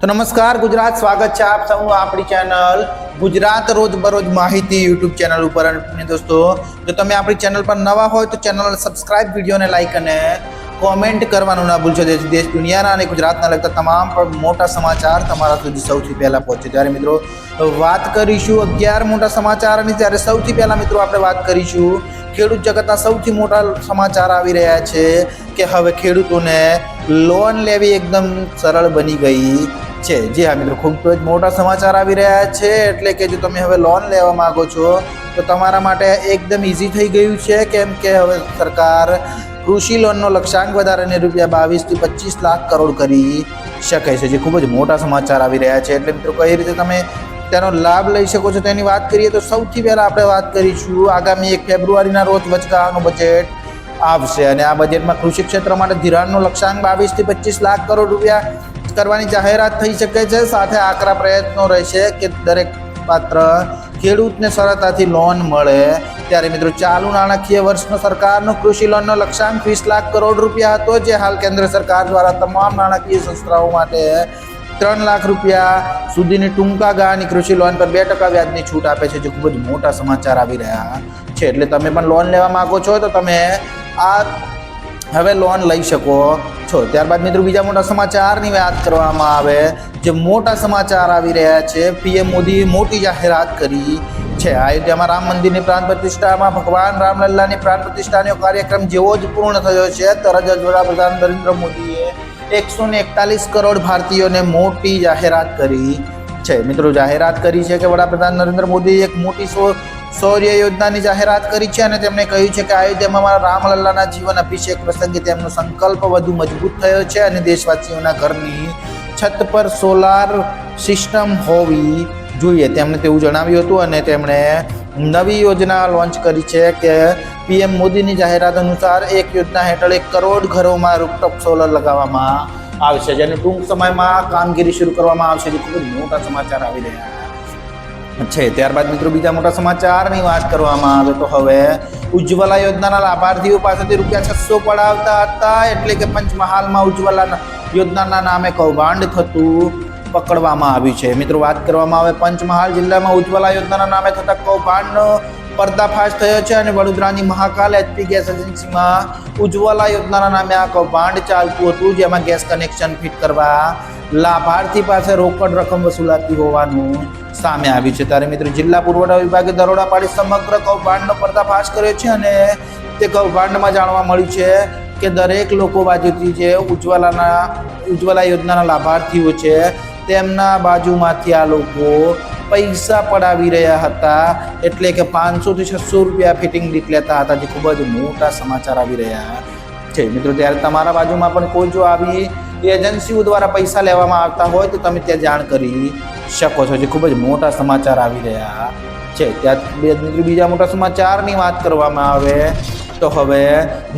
તો નમસ્કાર, ગુજરાત સ્વાગત છે આપ સૌનું આપણી ચેનલ ગુજરાત રોજ બરોજ માહિતી યુટ્યુબ ચેનલ ઉપર. અને દોસ્તો, જો તમે આપણી ચેનલ પર નવા હોય તો ચેનલ સબસ્ક્રાઇબ વિડીયોને લાઇક અને કોમેન્ટ કરવાનું ના ભૂલશો. જેથી દેશ, દુનિયાના અને ગુજરાતના લગતા તમામ મોટા સમાચાર તમારા સુધી સૌથી પહેલાં પહોંચે. ત્યારે મિત્રો, વાત કરીશું અગિયાર મોટા સમાચારની ત્યારે સૌથી પહેલાં મિત્રો આપણે વાત કરીશું ખેડૂત જગતના સૌથી મોટા સમાચાર આવી રહ્યા છે કે હવે ખેડૂતોને લોન લેવી એકદમ સરળ બની ગઈ. છે. જી હા, મિત્રો, ખૂબ જ મોટા સમાચાર આવી રહ્યા છે. એટલે કે જો તમે હવે લોન લેવા માંગો છો, તો તમારા માટે એકદમ ઇઝી થઈ ગયું છે. કેમ કે હવે સરકાર કૃષિ લોનનો લક્ષ્યાંક વધારીને રૂપિયા બાવીસથી પચીસ લાખ કરોડ કરી શકે છે. જે, ખૂબ જ મોટા સમાચાર આવી રહ્યા છે. એટલે મિત્રો, કઈ રીતે તમે તેનો લાભ લઈ શકો છો તેની વાત કરીએ, તો સૌથી પહેલાં આપણે વાત કરીશું, આગામી એક ફેબ્રુઆરીના રોજ વચગાળાનું બજેટ આવશે. અને આ બજેટમાં કૃષિ ક્ષેત્ર માટે ધિરાણનો લક્ષ્યાંક બાવીસથી પચીસ લાખ કરોડ રૂપિયા કરવાની જાહેરાત થઈ શકે છે. સાથે આકરા પ્રયત્નો રહેશે કે દરેક પાત્ર ખેડૂતને સરળતાથી લોન મળે. ત્યારે મિત્રો, ચાલુ નાણાકીય વર્ષનો સરકારનો કૃષિ લોનનો લક્ષ્યાંક વીસ લાખ કરોડ રૂપિયા હતો, જે હાલ કેન્દ્ર સરકાર દ્વારા તમામ નાણાકીય સંસ્થાઓ માટે ત્રણ લાખ રૂપિયા સુધીની ટૂંકા ગાળાની કૃષિ લોન પર બે ટકા વ્યાજની છૂટ આપે છે, જે ખૂબ જ મોટા સમાચાર આવી રહ્યા છે. એટલે તમે પણ લોન લેવા માંગો છો, તો તમે આ હવે લોન લઈ શકો. છો, ત્યારબાદ મિત્રો બીજા મોટા સમાચારની વાત કરવામાં આવે, જે મોટા સમાચાર આવી રહ્યા છે, પીએમ મોદીએ મોટી જાહેરાત કરી છે. અયોધ્યામાં રામ મંદિરની પ્રાણ પ્રતિષ્ઠામાં ભગવાન રામલલ્લાની પ્રાણ પ્રતિષ્ઠાનો કાર્યક્રમ જેવો જ પૂર્ણ થયો છે. તરત જ વડાપ્રધાન નરેન્દ્ર મોદીએ એકસો ને એકતાલીસ કરોડ ભારતીયોને મોટી જાહેરાત કરી છે. મિત્રો જાહેરાત કરી છે કે વડાપ્રધાન નરેન્દ્ર મોદીએ એક મોટી શૌર્ય યોજનાની જાહેરાત કરી છે અને તેમણે કહ્યું છે કે અયોધ્યામાં મારા રામલલ્લાના જીવન અભિષેક પ્રસંગે તેમનો સંકલ્પ વધુ મજબૂત થયો છે અને દેશવાસીઓના ઘરની છત પર સોલાર સિસ્ટમ હોવી જોઈએ. તેમણે તેવું જણાવ્યું હતું અને તેમણે નવી યોજના લોન્ચ કરી છે કે પીએમ મોદીની જાહેરાત અનુસાર એક યોજના હેઠળ એક કરોડ ઘરોમાં રૂપટોપ સોલર લગાવવામાં આવશે. જેને ટૂંક સમયમાં કામગીરી શરૂ કરવામાં આવશે. જે ખૂબ મોટા સમાચાર આવી રહ્યા છે. ત્યારબાદ મિત્રો બીજા મોટા સમાચારની વાત કરવામાં આવે તો હવે ઉજ્જવલા યોજનાના લાભાર્થીઓ પાસેથી રૂપિયા છસો પડાવતા હતા. એટલે કે પંચમહાલમાં ઉજ્જવલા યોજનાના નામે કૌભાંડ થતું પકડવામાં આવ્યું છે. મિત્રો વાત કરવામાં આવે પંચમહાલ જિલ્લામાં ઉજ્જવલા યોજનાના નામે થતા કૌભાંડનો પર્દાફાશ થયો છે અને વડોદરાની મહાકાલ એચપી ગેસ એજન્સીમાં ઉજ્જવલા યોજનાના નામે આ કૌભાંડ ચાલતું હતું, જેમાં ગેસ કનેક્શન ફિટ કરવા લાભાર્થી પાસે રોકડ રકમ વસૂલાતી હોવાનું સામે આવ્યું છે. ત્યારે મિત્રો જિલ્લા પુરવઠા વિભાગે દરોડા પાડી સમગ્ર કૌભાંડનો પર્દાફાશ કર્યો છે અને તે કૌભાંડમાં જાણવા મળ્યું છે કે દરેક લોકો બાજુથી જે ઉજ્જવલાના, ઉજ્જવલા યોજનાના લાભાર્થીઓ છે, તેમના બાજુમાંથી આ લોકો પૈસા પડાવી રહ્યા હતા. એટલે કે પાંચસોથી છસો રૂપિયા ફિટિંગ દીઠ લેતા હતા, જે ખૂબ જ મોટા સમાચાર આવી રહ્યા છે. મિત્રો, ત્યારે તમારા બાજુમાં પણ કોઈ જો આવી એજન્સીઓ દ્વારા પૈસા લેવામાં આવતા હોય તો તમે ત્યાં જાણ કરી શકો છો. જે ખૂબ જ મોટા સમાચાર આવી રહ્યા છે. ત્યાં બીજા મોટા સમાચારની વાત કરવામાં આવે તો હવે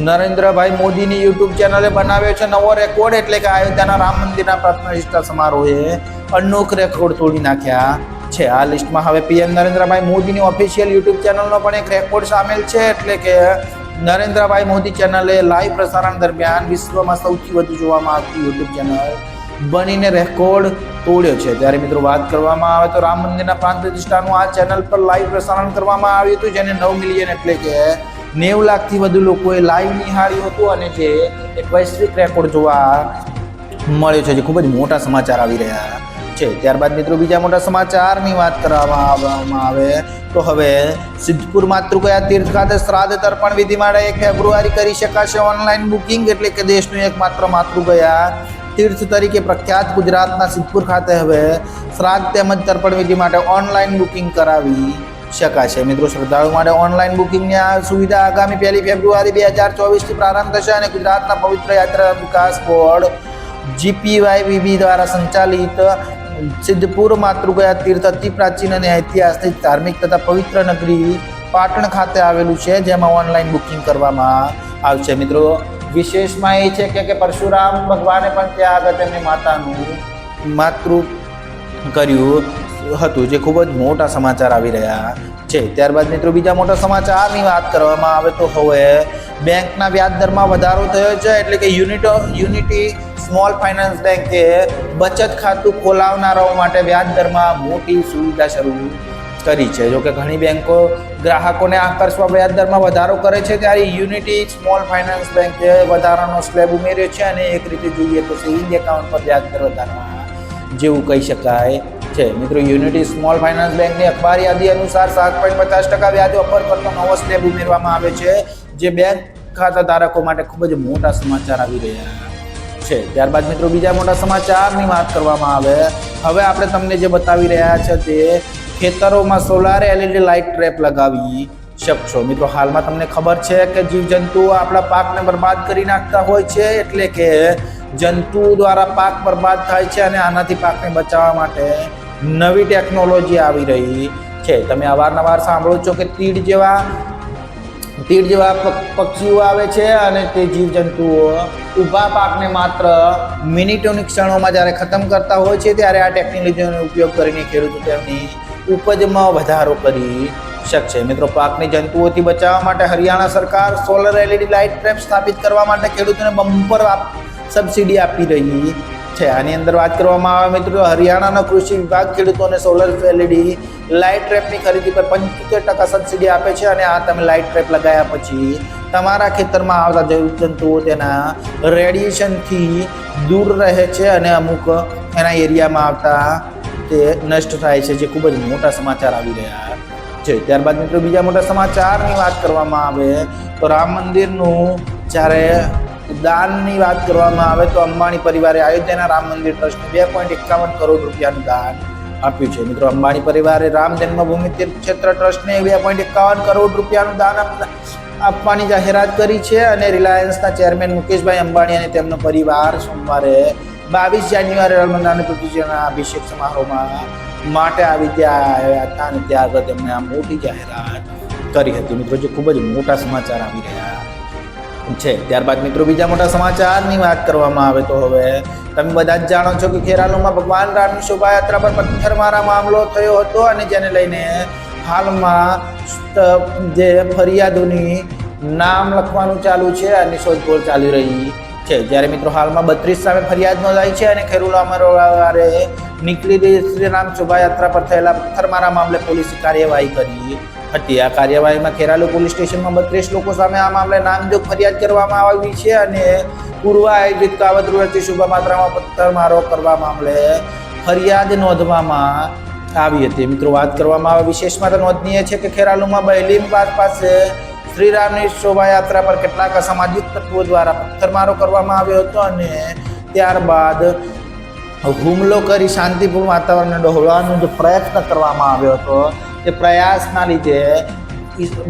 નરેન્દ્રભાઈ મોદીની યુટ્યુબ ચેનલે બનાવ્યો છે નવો રેકોર્ડ. એટલે કે અયોધ્યાના રામ મંદિરના પ્રતિષ્ઠા સમારોહે અનોખ રેકોર્ડ તોડી નાખ્યા છે. આ લિસ્ટમાં હવે પીએમ નરેન્દ્રભાઈ મોદીની ઓફિશિયલ યુટ્યુબ ચેનલનો પણ એક રેકોર્ડ સામેલ છે. એટલે કે નરેન્દ્રભાઈ મોદી ચેનલે લાઈવ પ્રસારણ દરમિયાન વિશ્વમાં સૌથી વધુ જોવામાં આવતી યુટ્યુબ ચેનલ બનીને રેકોર્ડ તોડ્યો છે. ત્યારે મિત્રો વાત કરવામાં આવે તો રામ મંદિરના પ્રાંત પ્રતિષ્ઠાનું આ ચેનલ પર લાઈવ પ્રસારણ કરવામાં આવ્યું હતું, જેને નવ મિલિયન એટલે કે નેવું લાખથી વધુ લોકોએ લાઈવ નિહાળ્યું હતું અને જે એક વૈશ્વિક રેકોર્ડ જોવા મળ્યો છે, જે ખૂબ જ મોટા સમાચાર આવી રહ્યા છે. ત્યારબાદ મિત્રો બીજા મોટા સમાચારની વાત કરવામાં આવવામાં આવે તો હવે સિદ્ધપુર માતૃગયા તીર્થ ખાતે શ્રાદ્ધ તર્પણ વિધિ માટે એક ફેબ્રુઆરી કરી શકાશે ઓનલાઈન બુકિંગ એટલે કે દેશનું એકમાત્ર માતૃગયા તીર્થ તરીકે પ્રખ્યાત ગુજરાતના સિદ્ધપુર ખાતે હવે શ્રાદ્ધ તેમજ તર્પણ વિધિ માટે ઓનલાઈન બુકિંગ કરાવી શકાશે. મિત્રો શ્રદ્ધાળુ માટે ઓનલાઈન બુકિંગની આ સુવિધા આગામી પહેલી ફેબ્રુઆરી બે હજાર ચોવીસથી પ્રારંભ થશે અને ગુજરાતના પવિત્ર યાત્રા વિકાસ બોર્ડ જીપીવાયવીબી દ્વારા સંચાલિત સિદ્ધપુર માતૃગયા તીર્થ અતિ પ્રાચીન અને ઐતિહાસિક ધાર્મિક તથા પવિત્ર નગરી પાટણ ખાતે આવેલું છે, જેમાં ઓનલાઈન બુકિંગ કરવામાં આવશે. મિત્રો, વિશેષમાં એ છે કે પરશુરામ ભગવાને પણ ત્યાં આગળ તેમની માતાનું માતૃ કર્યું હતું, જે ખૂબ જ મોટા સમાચાર આવી રહ્યા છે. ત્યારબાદ મિત્રો બીજા મોટા સમાચારની વાત કરવામાં આવે તો હવે બેંકના વ્યાજ દરમાં વધારો થયો છે, એટલે કે યુનિટો યુનિટી સ્મોલ ફાઇનાન્સ બેંકે બચત ખાતું ખોલાવનારાઓ માટે વ્યાજ દરમાં મોટી સુવિધા શરૂ કરી છે. જોકે ઘણી બેંકો ગ્રાહકોને આકર્ષવા વ્યાજ દરમાં વધારો કરે છે, ત્યારે યુનિટી સ્મોલ ફાઇનાન્સ બેંકે વધારાનો સ્લેબ ઉમેર્યો છે અને એક રીતે જોઈએ તો સેવિંગ એકાઉન્ટ પર વ્યાજ દર વધારવા જેવું કહી શકાય છે. મિત્રો, યુનિટી સ્મોલ ફાઇનાન્સ બેંકની અખબાર યાદી અનુસાર સાત પોઈન્ટ પચાસ ટકા વ્યાજ ઓફર કરતો નવો સ્લેબ ઉમેરવામાં આવે છે, જે બેંક ખાતા ધારકો માટે ખૂબ જ મોટા સમાચાર આવી રહ્યા છે. ત્યારબાદ મિત્રો, બીજા મોટા સમાચારની વાત કરવામાં આવે. હવે આપણે તમને જે બતાવી રહ્યા છે તે ખેતરોમાં સોલાર એલઈડી લાઇટ ટ્રેપ લગાવી શકશો. મિત્રો, હાલમાં તમને ખબર છે કે જીવજંતુઓ આપણા પાકને બરબાદ કરી નાખતા હોય છે, એટલે કે જંતુઓ દ્વારા પાક બરબાદ થાય છે અને આનાથી પાકને બચાવવા માટે નવી ટેકનોલોજી આવી રહી છે. તમે અવારનવાર સાંભળો છો કે તીડ જેવા તીડ જેવા પક્ષીઓ આવે છે અને તે જીવજંતુઓ ઊભા પાકને માત્ર મિનિટોની ક્ષણોમાં જ્યારે ખતમ કરતા હોય છે, ત્યારે આ ટેકનોલોજીનો ઉપયોગ કરીને ખેડૂતો તેમની ઉપજમાં વધારો કરી શકશે. મિત્રો, પાકની જંતુઓથી બચાવવા માટે હરિયાણા સરકાર સોલર એલઈડી લાઇટ ટ્રેપ સ્થાપિત કરવા માટે ખેડૂતોને બમ્પર સબસિડી આપી રહી છે. આની અંદર વાત કરવામાં આવે મિત્રો, હરિયાણાનો કૃષિ વિભાગ ખેડૂતોને સોલર એલઈડી લાઇટ ટ્રેપની ખરીદી પર પંચોતેર ટકા સબસિડી આપે છે અને આ તમે લાઇટ ટ્રેપ લગાવ્યા પછી તમારા ખેતરમાં આવતા જીવજંતુઓ તેના રેડિયેશનથી દૂર રહે છે અને અમુક એના એરિયામાં આવતા તે નષ્ટ થાય છે, જે ખૂબ જ મોટા સમાચાર આવી રહ્યા છે. ત્યારબાદ મિત્રો બીજા મોટા સમાચારની વાત કરવામાં આવે તો રામ મંદિરનું જ્યારે દાનની વાત કરવામાં આવે તો અંબાણી પરિવારે અયોધ્યાના રામ મંદિર ટ્રસ્ટને બે પોઈન્ટ એકાવન કરોડ રૂપિયાનું દાન આપ્યું છે. મિત્રો, અંબાણી પરિવારે રામ જન્મભૂમિ ક્ષેત્ર ટ્રસ્ટને બે પોઈન્ટ એકાવન કરોડ રૂપિયાનું દાન આપ- આપવાની જાહેરાત કરી છે અને રિલાયન્સના ચેરમેન મુકેશભાઈ અંબાણી અને તેમનો પરિવાર સોમવારે બાવીસ જાન્યુઆરી રમઝાન પૃથ્વીજીના અભિષેક સમારોહમાં માટે આવી ત્યાં આવ્યા હતા અને ત્યાં આગળ તેમણે આ મોટી જાહેરાત કરી હતી. મિત્રો, જે ખૂબ જ મોટા સમાચાર આવી રહ્યા છે. ત્યારબાદ મિત્રો બીજા મોટા સમાચારની વાત કરવામાં આવે તો હવે તમે બધા જ જાણો છો કે ખેરાલુમાં ભગવાન રામની શોભાયાત્રા પર પથ્થરમારા મામલો થયો હતો અને જેને લઈને હાલમાં જે ફરિયાદોની નામ લખવાનું ચાલુ છે અને શોધખોળ ચાલી રહી છે. જ્યારે મિત્રો હાલમાં બત્રીસ સામે ફરિયાદ નોંધાઈ છે અને ખેરુલામાં રવિવારે નીકળેલી શ્રીરામ શોભાયાત્રા પર થયેલા પથ્થરમારા મામલે પોલીસે કાર્યવાહી કરી હતી. આ કાર્યવાહીમાં ખેરાલુ પોલીસ સ્ટેશનમાં બત્રીસ લોકો સામે આ મામલે નામજોગ ફરિયાદ કરવામાં આવી છે અને પૂર્વ આયોજિત કાવતરુ રચી શોભાયાત્રામાં પથ્થરમારો કરવા મામલે ફરિયાદ નોંધવામાં આવી હતી. મિત્રો, વાત કરવામાં આવે વિશેષમાં તો નોંધનીય છે કે ખેરાલુમાં બહેલીમ બાગ પાસે શ્રીરામની શોભાયાત્રા પર કેટલાક અસામાજિક તત્વો દ્વારા પથ્થરમારો કરવામાં આવ્યો હતો અને ત્યારબાદ હુમલો કરી શાંતિપૂર્ણ વાતાવરણને ડહોળવાનો જે પ્રયત્ન કરવામાં આવ્યો હતો. તે પ્રયાસના લીધે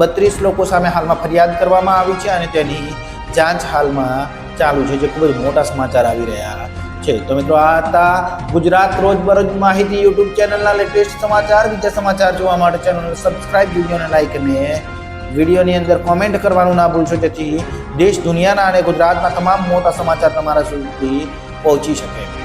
બત્રીસ લોકો સામે હાલમાં ફરિયાદ કરવામાં આવી છે અને તેની જાંચ હાલમાં ચાલુ છે, જે ખૂબ જ મોટા સમાચાર આવી રહ્યા છે. તો મિત્રો, આ હતા ગુજરાત રોજબરોજ માહિતી યુટ્યુબ ચેનલના લેટેસ્ટ સમાચાર. બીજા સમાચાર જોવા માટે ચેનલ સબસ્ક્રાઇબ વિડીયોને લાઈક અને વિડીયોની અંદર કોમેન્ટ કરવાનું ના ભૂલશો, જેથી દેશ, દુનિયાના અને ગુજરાતના તમામ મોટા સમાચાર તમારા સુધી પહોંચી શકે.